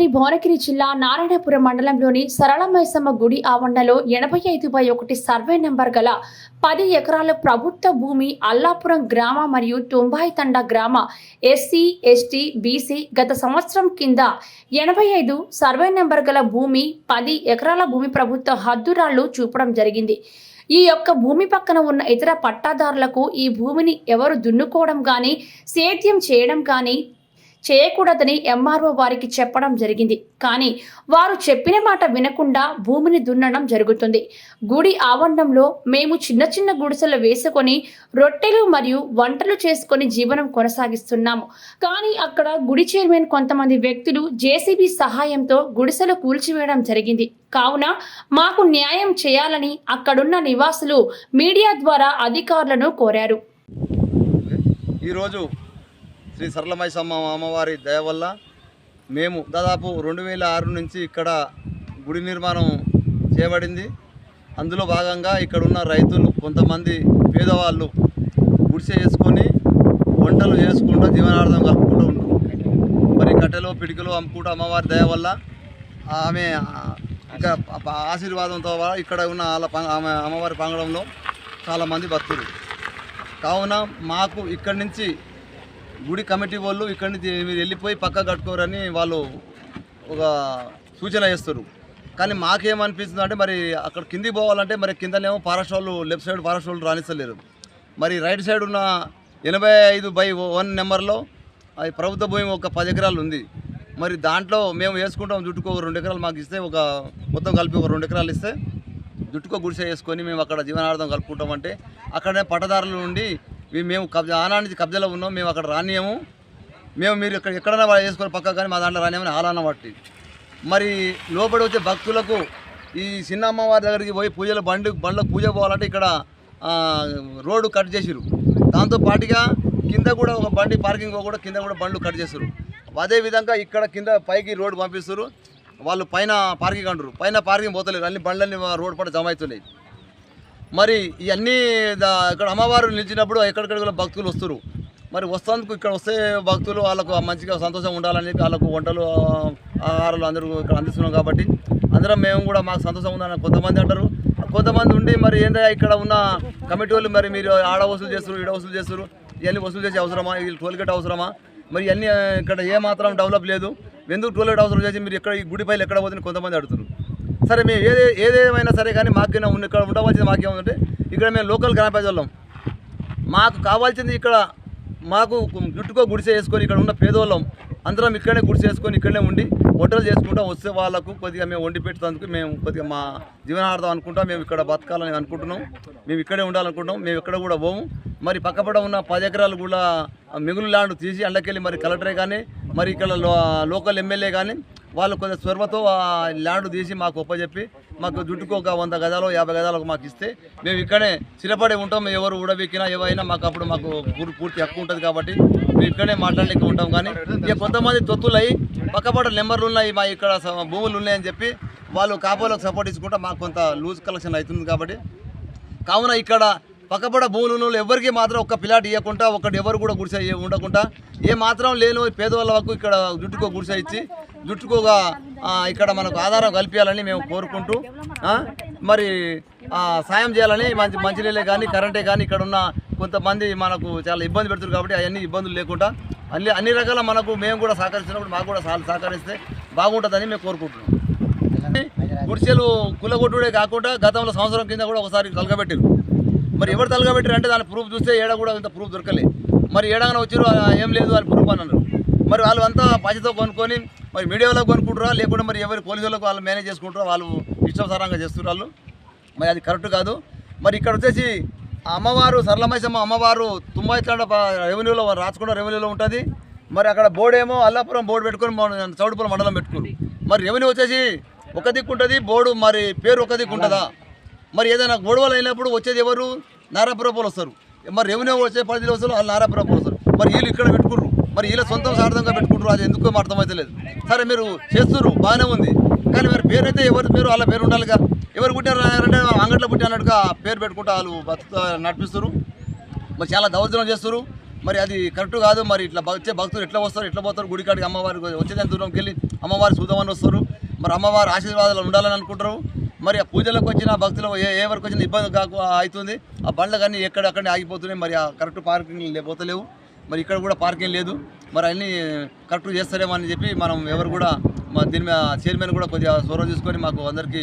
యాదాద్రి భువనగిరి జిల్లా నారాయణపురం మండలంలోని సరళమైసమ్మ గుడి ఆవరణలో ఎనభై ఐదు బై ఒకటి సర్వే నెంబర్ గల పది ఎకరాల ప్రభుత్వ భూమి అల్లాపురం గ్రామ మరియు తుంబాయి తండ గ్రామ ఎస్సీ ఎస్టీ బీసీ గత సంవత్సరం కింద ఎనభై ఐదు సర్వే నెంబర్ గల భూమి పది ఎకరాల భూమి ప్రభుత్వ హద్దురాళ్ళు చూపడం జరిగింది. ఈ యొక్క భూమి పక్కన ఉన్న ఇతర పట్టాదారులకు ఈ భూమిని ఎవరు దున్నుకోవడం కానీ సేద్యం చేయడం కానీ చేయకూడదని ఎంఆర్ఓ వారికి చెప్పడం జరిగింది. కానీ వారు చెప్పిన మాట వినకుండా భూమిని దున్నడం జరుగుతుంది. గుడి ఆవరణంలో మేము చిన్న చిన్న గుడిసెలు వేసుకొని రొట్టెలు మరియు వంటలు చేసుకొని జీవనం కొనసాగిస్తున్నాము. కానీ అక్కడ గుడి చైర్మన్ కొంతమంది వ్యక్తులు జేసీబీ సహాయంతో గుడిసెలు కూల్చివేయడం జరిగింది. కావున మాకు న్యాయం చేయాలని అక్కడున్న నివాసులు మీడియా ద్వారా అధికారులను కోరారు. ఈరోజు శ్రీ సరళమైసమ్మ అమ్మవారి దయ వల్ల మేము దాదాపు రెండు వేల ఆరు నుంచి ఇక్కడ గుడి నిర్మాణం చేయబడింది. అందులో భాగంగా ఇక్కడ ఉన్న రైతులు కొంతమంది పేదవాళ్ళు గుడిసె చేసుకొని వంటలు చేసుకుంటూ జీవనార్థం కలుపుకుంటూ ఉంటారు మరి కట్టెలు పిడికలు అమ్ముకుంటూ అమ్మవారి దయ వల్ల ఆమె ఇంకా ఆశీర్వాదంతో ఇక్కడ ఉన్న వాళ్ళ ఆమె అమ్మవారి పంగడంలో చాలామంది భక్తులు. కావున మాకు ఇక్కడి నుంచి గుడి కమిటీ వాళ్ళు ఇక్కడి నుంచి మీరు వెళ్ళిపోయి పక్క కట్టుకోరని వాళ్ళు ఒక సూచన చేస్తారు కానీ మాకేమనిపిస్తుంది అంటే మరి అక్కడ కిందికి పోవాలంటే మరి కిందనేమో ఫారెస్ట్ వాళ్ళు లెఫ్ట్ సైడ్ ఫారెస్ట్ వాళ్ళు రాణిస్తలేరు. మరి రైట్ సైడ్ ఉన్న ఎనభై ఐదు బై వన్ నెంబర్లో అది ప్రభుత్వ భూమి ఒక పది ఎకరాలు ఉంది. మరి దాంట్లో మేము వేసుకుంటాం జుట్టుకు ఒక రెండు ఎకరాలు మాకు ఇస్తే ఒక మొత్తం కలిపి ఒక రెండు ఎకరాలు ఇస్తే జుట్టుకో గుడిసె వేసుకొని మేము అక్కడ జీవనార్థం కలుపుకుంటామంటే అక్కడనే పట్టదారులు నుండి మేము కబ్జా ఆనా కబ్జాలో ఉన్నాం మేము అక్కడ రానియము. మేము మీరు ఇక్కడ ఎక్కడైనా వాళ్ళు వేసుకొని పక్క కానీ మా దాంట్లో రానియమని ఆలాన బట్టి మరి లోపలి వచ్చే భక్తులకు ఈ చిన్న అమ్మవారి దగ్గరికి పోయి పూజలు బండి బండ్లకు పూజ పోవాలంటే ఇక్కడ రోడ్డు కట్ చేసిరు దాంతో పాటుగా కింద కూడా ఒక బండి పార్కింగ్ కూడా కింద కూడా బండ్లు కట్ చేస్తారు అదే విధంగా ఇక్కడ కింద పైకి రోడ్డు పంపిస్తారు వాళ్ళు పైన పార్కింగ్ అంటారు పైన పార్కింగ్ పోతలేరు. అన్ని బండ్లన్నీ రోడ్ పట్ల జమ అవుతున్నాయి. మరి ఇవన్నీ దా- ఇక్కడ అమ్మవారు నిలిచినప్పుడు ఎక్కడికక్కడ భక్తులు వస్తారు. మరి వస్తాందుకు ఇక్కడ వస్తే భక్తులు వాళ్ళకు మంచిగా సంతోషం ఉండాలని వాళ్ళకు వంటలు ఆహారాలు అందరూ ఇక్కడ అందిస్తున్నాం కాబట్టి అందరం మేము కూడా మాకు సంతోషం ఉందని కొంతమంది అంటారు. కొంతమంది ఉండి మరి ఏంటంటే ఇక్కడ ఉన్న కమిటీ వాళ్ళు మరి మీరు ఆడ వసూలు చేస్తారు ఈడ వసూలు చేస్తారు ఇవన్నీ వసూలు చేసే అవసరమా? ఇది టోల్గేట్ అవసరమా? మరి ఇవన్నీ ఇక్కడ ఏ మాత్రం డెవలప్ లేదు. ఎందుకు టోల్గేట్ అవసరం చేసి మీరు ఇక్కడ ఈ గుడి పైలు ఎక్కడ పోతుంది కొంతమంది అడుగుతారు సరే మేము ఏదే ఏదేమైనా సరే కానీ మాకైనా ఉన్న ఇక్కడ ఉండవలసింది మాకేముందంటే ఇక్కడ మేము లోకల్ గ్రామ ప్రజలం మాకు కావాల్సింది ఇక్కడ మాకు గుట్టుకో గుడిసె వేసుకొని ఇక్కడ ఉన్న పేదోళ్ళం. అందరం ఇక్కడనే గుడిసె వేసుకొని ఇక్కడనే ఉండి హోటల్ చేసుకుంటాం వస్తే వాళ్ళకు కొద్దిగా మేము వండి పెట్టేందుకు మేము కొద్దిగా మా జీవనార్థం అనుకుంటాం మేము ఇక్కడ బతకాలని అనుకుంటున్నాం. మేము ఇక్కడే ఉండాలనుకుంటున్నాం. మేము ఇక్కడ కూడా పోము. మరి పక్కపడ ఉన్న పది ఎకరాలు కూడా మిగులు ల్యాండ్ తీసి అండకెళ్ళి మరి కలెక్టరే కానీ మరి ఇక్కడ లో- లోకల్ ఎమ్మెల్యే కానీ వాళ్ళు కొంత స్వర్వతో ల్యాండ్ తీసి మాకు ఒప్పచెప్పి మాకు జుట్టుకు ఒక వంద గదాలు యాభై గదాలకు మాకు ఇస్తే మేము ఇక్కడే స్థిరపడి ఉంటాం. ఎవరు ఊడబెక్కినా ఏవైనా మాకు అప్పుడు మాకు పూర్తి హక్కు ఉంటుంది కాబట్టి మేము ఇక్కడే మాట్లాడలేక ఉంటాం. కానీ ఇక కొంతమంది తొత్తులు అయ్యి పక్కపాట నెంబర్లు ఉన్నాయి మా ఇక్కడ భూములు ఉన్నాయని చెప్పి వాళ్ళు కాపోలకు సపోర్ట్ ఇచ్చుకుంటే మాకు కొంత లూజ్ కలెక్షన్ అవుతుంది కాబట్టి కావున ఇక్కడ పక్కపడ భూములు ఎవరికి మాత్రం ఒక్క పిల్లాటి ఇవ్వకుండా ఒకటి ఎవరు కూడా గుడిసె ఉండకుండా ఏ మాత్రం లేని పేదవాళ్ళ వరకు ఇక్కడ జుట్టుకో గుడిసె ఇచ్చి జుట్టుకోగా ఇక్కడ మనకు ఆధారం కల్పించాలని మేము కోరుకుంటూ మరి సాయం చేయాలని మంచి మంచినీళ్ళే కానీ కరెంటే కానీ ఇక్కడ ఉన్న కొంతమంది మనకు చాలా ఇబ్బంది పెడుతున్నారు కాబట్టి అవన్నీ ఇబ్బందులు లేకుండా అన్ని అన్ని రకాల మనకు మేము కూడా సహకరిస్తున్నప్పుడు మాకు కూడా సహకరిస్తే బాగుంటుందని మేము కోరుకుంటున్నాం. గుడిసెలు కులగొట్టుడే కాకుండా గతంలో సంవత్సరం కింద కూడా ఒకసారి కలగబెట్టారు. మరి ఎవరు తలగబెట్టారు అంటే దాని ప్రూఫ్ చూస్తే ఏడ కూడా ఇంత ప్రూఫ్ దొరకలే. మరి ఏడగానే వచ్చారు ఏం లేదు వాళ్ళు ప్రూఫ్ అన్నారు. మరి వాళ్ళు అంతా బాధ్యత కొనుక్కొని మరి మీడియా వాళ్ళకి కొనుక్కుంటారా? లేకుంటే మరి ఎవరి పోలీసు వాళ్ళు మేనేజ్ చేసుకుంటారా? వాళ్ళు ఇష్టానుసారంగా చేస్తున్నారు వాళ్ళు? మరి అది కరెక్ట్ కాదు. మరి ఇక్కడ వచ్చేసి ఆ అమ్మవారు సరళమైసమ్మ అమ్మవారు తుమ్మాయిట్లాండ రెవెన్యూలో రాచకొండ రెవెన్యూలో ఉంటుంది. మరి అక్కడ బోర్డు ఏమో అల్లాపురం బోర్డు పెట్టుకొని చౌడుపురం మండలం పెట్టుకున్నారు మరి రెవెన్యూ వచ్చేసి ఒక దిక్కు ఉంటుంది బోర్డు మరి పేరు ఒక దిక్కు ఉంటుందా? మరి ఏదైనా గొడవలు అయినప్పుడు వచ్చేది ఎవరు? నారాపురపులు వస్తారు. మరి రెవెన్యూ వచ్చే పరిధిలో వస్తారు వాళ్ళు నారాపురపులు వస్తారు. మరి వీళ్ళు ఇక్కడ పెట్టుకుర్రు. మరి వీళ్ళ సొంతం సార్థంగా పెట్టుకుంటారు అది ఎందుకో అర్థమవుతలేదు సరే మీరు చేస్తున్నారు బాగానే ఉంది. కానీ మరి పేరు అయితే ఎవరి పేరు వాళ్ళ పేరు ఉండాలిగా? ఎవరు పుట్టారు? అంటే అంగట్లో పుట్టినట్టుగా పేరు పెట్టుకుంటా వాళ్ళు బతుకు నడిపిస్తారు మరి చాలా దౌర్జన్యం చేస్తారు మరి అది కరెక్ట్ కాదు. మరి ఇట్లా వచ్చే భక్తులు ఎట్లా వస్తారు? ఎట్లా పోతారు? గుడికాడికి అమ్మవారి వచ్చేదాని దూరంకి వెళ్ళి అమ్మవారి చూద్దామని వస్తారు మరి అమ్మవారి ఆశీర్వాదాలు ఉండాలని అనుకుంటారు మరి ఆ పూజలకు వచ్చిన భక్తులు ఏ ఏ వరకు వచ్చిన ఇబ్బంది కాకు అవుతుంది. ఆ బండ్లు కానీ ఎక్కడక్కడనే ఆగిపోతున్నాయి. మరి ఆ కరెక్ట్ పార్కింగ్ లేకపోతలేవు మరి ఇక్కడ కూడా పార్కింగ్ లేదు. మరి అన్నీ కరెక్ట్ చేస్తారేమో అని చెప్పి మనం ఎవరు కూడా మా దీని మీద చైర్మన్ కూడా కొద్దిగా చొరవ తీసుకొని మాకు అందరికీ